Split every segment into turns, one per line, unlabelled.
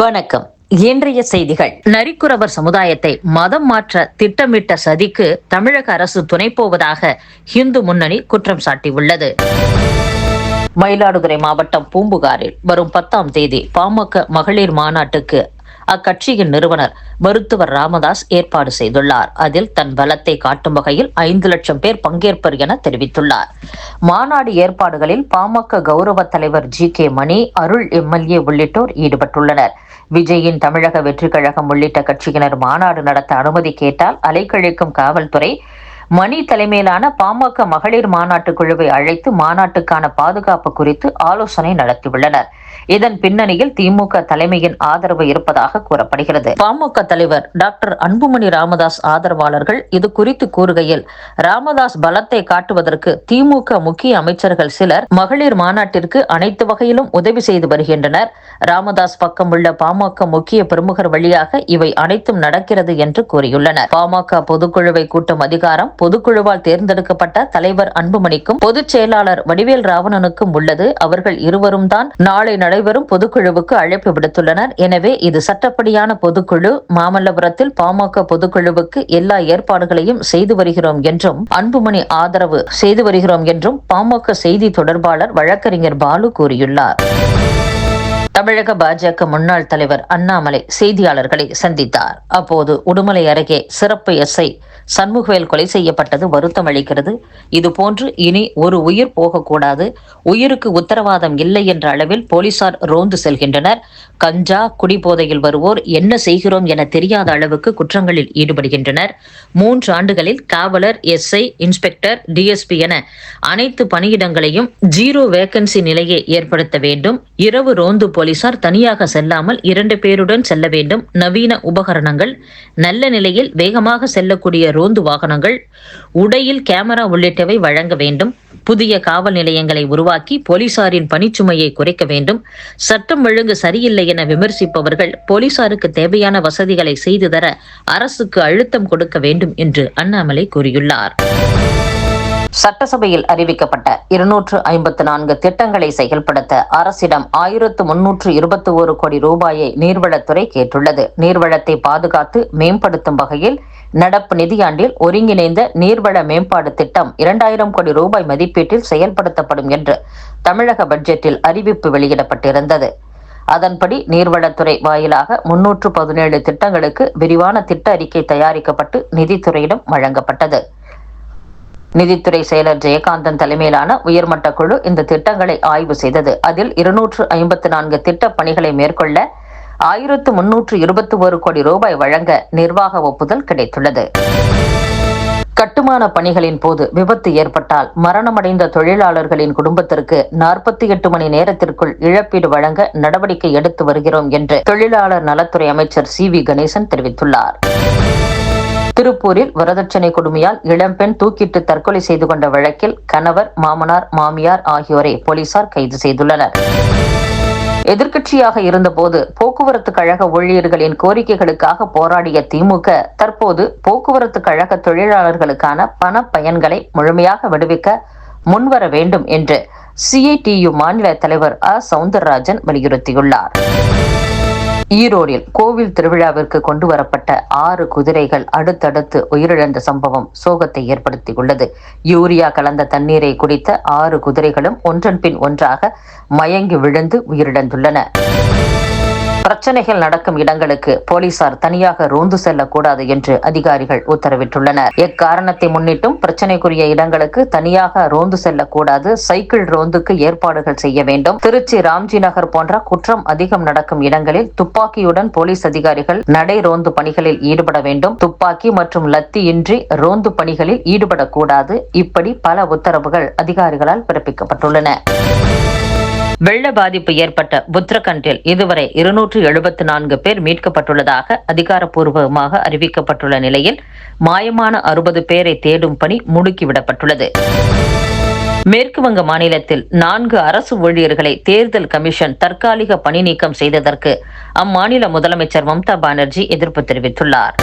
வணக்கம். இன்றைய செய்திகள். நரிக்குறவர் சமுதாயத்தை மதம் மாற்ற திட்டமிட்ட சதிக்கு தமிழக அரசு துணை போவதாக இந்து முன்னணி குற்றம் சாட்டியுள்ளது. மயிலாடுதுறை மாவட்டம் பூம்புகாரில் வரும் பத்தாம் தேதி பாமக மகளிர் மாநாட்டுக்கு அக்கட்சியின் நிறுவனர் மருத்துவர் ராமதாஸ் ஏற்பாடு செய்துள்ளார். அதில் தன் பலத்தை காட்டும் வகையில் ஐந்து லட்சம் பேர் பங்கேற்பர் என தெரிவித்துள்ளார். மாநாடு ஏற்பாடுகளில் பாமக கௌரவ தலைவர் G K Mani Arul MLA உள்ளிட்டோர் ஈடுபட்டுள்ளனர். விஜயின் தமிழக வெற்றிக் கழகம் உள்ளிட்ட கட்சியினர் மாநாடு நடத்த அனுமதி கேட்டால் அலைக்கழிக்கும் காவல்துறை மணி தலைமையிலான பாமக மகளிர் மாநாட்டு குழுவை அழைத்து மாநாட்டுக்கான பாதுகாப்பு குறித்து ஆலோசனை நடத்தியுள்ளனர். இதன் பின்னணியில் திமுக தலைமையின் ஆதரவு இருப்பதாக கூறப்படுகிறது. பாமக தலைவர் டாக்டர் அன்புமணி ராமதாஸ் ஆதரவாளர்கள் இது குறித்து கூறுகையில் ராமதாஸ் பலத்தை காட்டுவதற்கு திமுக முக்கிய அமைச்சர்கள் சிலர் மகளிர் மாநாட்டிற்கு அனைத்து வகையிலும் உதவி செய்து வருகின்றனர். ராமதாஸ் பக்கம் உள்ள பாமக முக்கிய பிரமுகர் வழியாக இவை அனைத்தும் நடக்கிறது என்று கூறியுள்ளனர். பாமக பொதுக்குழுவை கூட்டும் அதிகாரம் பொதுக்குழுவால் தேர்ந்தெடுக்கப்பட்ட தலைவர் அன்புமணிக்கும் பொதுச் செயலாளர் வடிவேல் ராவணனுக்கும் உள்ளது. அவர்கள் இருவரும் தான் நாளை நடைபெறும் பொதுக்குழுவுக்கு அழைப்பு விடுத்துள்ளனர். எனவே இது சட்டப்படியான பொதுக்குழு. மாமல்லபுரத்தில் பாமக பொதுக்குழுவுக்கு எல்லா ஏற்பாடுகளையும் செய்து வருகிறோம் என்றும் அன்புமணி ஆதரவு செய்து வருகிறோம் என்றும் பாமக செய்தி தொடர்பாளர் வழக்கறிஞர் பாலு கூறியுள்ளார். தமிழக பாஜக முன்னாள் தலைவர் அண்ணாமலை செய்தியாளர்களை சந்தித்தார். அப்போது உடுமலை அருகே சிறப்பு எஸ்ஐ சண்முகவேல் கொலை செய்யப்பட்டது வருத்தம் அளிக்கிறது. இதுபோன்று இனி ஒரு உயிர் போகக்கூடாது. உயிருக்கு உத்தரவாதம் இல்லை என்ற அளவில் போலீசார் ரோந்து செல்கின்றனர். கஞ்சா குடிபோதையில் வருவோர் என்ன செய்கிறோம் என தெரியாத அளவுக்கு குற்றங்களில் ஈடுபடுகின்றனர். மூன்று ஆண்டுகளில் காவலர் எஸ்ஐ இன்ஸ்பெக்டர் டிஎஸ்பி என அனைத்து பணியிடங்களையும் ஜீரோ வேகன்சி நிலையை ஏற்படுத்த வேண்டும். இரவு ரோந்து போலீசார் தனியாக செல்லாமல் இரண்டு பேருடன் செல்ல வேண்டும். நவீன உபகரணங்கள் நல்ல நிலையில் வேகமாக செல்லக்கூடிய ரோந்து வாகனங்கள் உடையில் கேமரா உள்ளிட்டவை வழங்க வேண்டும். புதிய காவல் நிலையங்களை உருவாக்கி போலீசாரின் பணிச்சுமையை குறைக்க வேண்டும். சட்டம் ஒழுங்கு சரியில்லை என விமர்சிப்பவர்கள் போலீசாருக்கு தேவையான வசதிகளை செய்து தர அரசுக்கு அழுத்தம் கொடுக்க வேண்டும் என்று அண்ணாமலை கூறியுள்ளார். சட்டசபையில் அறிவிக்கப்பட்ட இருநூற்று ஐம்பத்து நான்கு திட்டங்களை செயல்படுத்த அரசிடம் ஆயிரத்து முன்னூற்று இருபத்தி ஒரு கோடி ரூபாயை நீர்வளத்துறை கேட்டுள்ளது. நீர்வளத்தை பாதுகாத்து மேம்படுத்தும் வகையில் நடப்பு நிதியாண்டில் ஒருங்கிணைந்த நீர்வள மேம்பாடு திட்டம் இரண்டாயிரம் கோடி ரூபாய் மதிப்பீட்டில் செயல்படுத்தப்படும் என்று தமிழக பட்ஜெட்டில் அறிவிப்பு வெளியிடப்பட்டிருந்தது. அதன்படி நீர்வளத்துறை வாயிலாக முன்னூற்று பதினேழு திட்டங்களுக்கு விரிவான திட்ட அறிக்கை தயாரிக்கப்பட்டு நிதித்துறையிடம் வழங்கப்பட்டது. நிதித்துறை செயலர் ஜெயகாந்தன் தலைமையிலான உயர்மட்ட குழு இந்த திட்டங்களை ஆய்வு செய்தது. அதில் இருநூற்று ஐம்பத்து நான்கு திட்ட பணிகளை மேற்கொள்ள ஆயிரத்து முன்னூற்று இருபத்தி ஒரு கோடி ரூபாய் வழங்க நிர்வாக ஒப்புதல் கிடைத்துள்ளது. கட்டுமான பணிகளின் போது விபத்து ஏற்பட்டால் மரணமடைந்த தொழிலாளர்களின் குடும்பத்திற்கு நாற்பத்தி எட்டு மணி நேரத்திற்குள் இழப்பீடு வழங்க நடவடிக்கை எடுத்து வருகிறோம் என்று தொழிலாளர் நலத்துறை அமைச்சர் சி வி கணேசன் தெரிவித்துள்ளார். திருப்பூரில் வரதட்சணை கொடுமையால் இளம்பெண் தூக்கிட்டு தற்கொலை செய்து கொண்ட வழக்கில் கணவர் மாமனார் மாமியார் ஆகியோரை போலீசார் கைது செய்துள்ளனர். எதிர்க்கட்சியாக இருந்தபோது போக்குவரத்து கழக ஊழியர்களின் கோரிக்கைகளுக்காக போராடிய திமுக தற்போது போக்குவரத்து கழக தொழிலாளர்களுக்கான பண பயன்களை முழுமையாக விடுவிக்க முன்வர வேண்டும் என்று சிஐடியு மாநில தலைவர் அ. சவுந்தரராஜன் வலியுறுத்தியுள்ளார். ஈரோடில் கோவில் திருவிழாவிற்கு கொண்டு வரப்பட்ட ஆறு குதிரைகள் அடுத்தடுத்து உயிரிழந்த சம்பவம் சோகத்தை ஏற்படுத்தியுள்ளது. யூரியா கலந்த தண்ணீரை குடித்த ஆறு குதிரைகளும் ஒன்றன் பின் ஒன்றாக மயங்கி விழுந்து உயிரிழந்துள்ளன. பிரச்சனைகள் நடக்கும் இடங்களுக்கு போலீசார் தனியாக ரோந்து செல்லக்கூடாது என்று அதிகாரிகள் உத்தரவிட்டுள்ளனர். எக்காரணத்தை முன்னிட்டும் பிரச்சனைக்குரிய இடங்களுக்கு தனியாக ரோந்து செல்லக்கூடாது. சைக்கிள் ரோந்துக்கு ஏற்பாடுகள் செய்ய வேண்டும். திருச்சி ராம்ஜி நகர் போன்ற குற்றம் அதிகம் நடக்கும் இடங்களில் துப்பாக்கியுடன் போலீஸ் அதிகாரிகள் நடை ரோந்து பணிகளில் ஈடுபட வேண்டும். துப்பாக்கி மற்றும் லத்தி இன்றி ரோந்து பணிகளில் ஈடுபடக்கூடாது. இப்படி பல உத்தரவுகள் அதிகாரிகளால் பிறப்பிக்கப்பட்டுள்ளன. வெள்ள பாதிப்பு ஏற்பட்ட புத்ரகண்டில் இதுவரை இருநூற்று எழுபத்தி நான்கு பேர் மீட்கப்பட்டுள்ளதாக அதிகாரப்பூர்வமாக அறிவிக்கப்பட்டுள்ள நிலையில் மாயமான அறுபது பேரை தேடும் பணி முடுக்கிவிடப்பட்டுள்ளது. மேற்கு வங்க மாநிலத்தில் நான்கு அரசு ஊழியர்களை தேர்தல் கமிஷன் தற்காலிக பணி நீக்கம் செய்ததற்கு அம்மாநில முதலமைச்சர் மம்தா பானர்ஜி எதிர்ப்பு தெரிவித்துள்ளார்.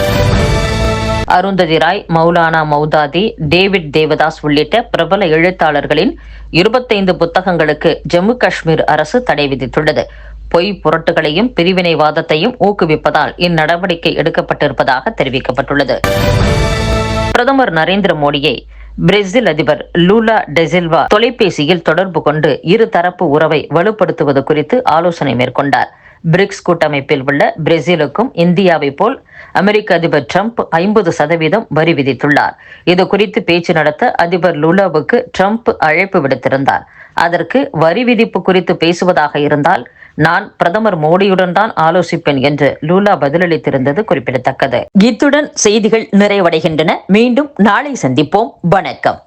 அருந்ததி ராய் மௌலானா மௌதாதி டேவிட் தேவதாஸ் உள்ளிட்ட பிரபல எழுத்தாளர்களின் இருபத்தைந்து புத்தகங்களுக்கு ஜம்மு காஷ்மீர் அரசு தடை விதித்துள்ளது. பொய் புரட்டுகளையும் பிரிவினைவாதத்தையும் ஊக்குவிப்பதால் இந்நடவடிக்கை எடுக்கப்பட்டிருப்பதாக தெரிவிக்கப்பட்டுள்ளது. பிரதமர் நரேந்திர மோடியை பிரேசில் அதிபர் லூலா டெசில்வா தொலைபேசியில் தொடர்பு கொண்டு இருதரப்பு உறவை வலுப்படுத்துவது குறித்து ஆலோசனை மேற்கொண்டார். பிரிக்ஸ் கூட்டமைப்பில் உள்ள பிரேசிலுக்கும் இந்தியாவை போல் அமெரிக்க அதிபர் ட்ரம்ப் ஐம்பது சதவீதம் வரி விதித்துள்ளார். இது குறித்து பேச்சு நடத்த அதிபர் லுலாவுக்கு ட்ரம்ப் அழைப்பு விடுத்திருந்தார். அதற்கு வரி விதிப்பு குறித்து பேசுவதாக இருந்தால் நான் பிரதமர் மோடியுடன் தான் ஆலோசிப்பேன் என்று லூலா பதிலளித்திருந்தது குறிப்பிடத்தக்கது. இத்துடன் செய்திகள் நிறைவடைகின்றன. மீண்டும் நாளை சந்திப்போம். வணக்கம்.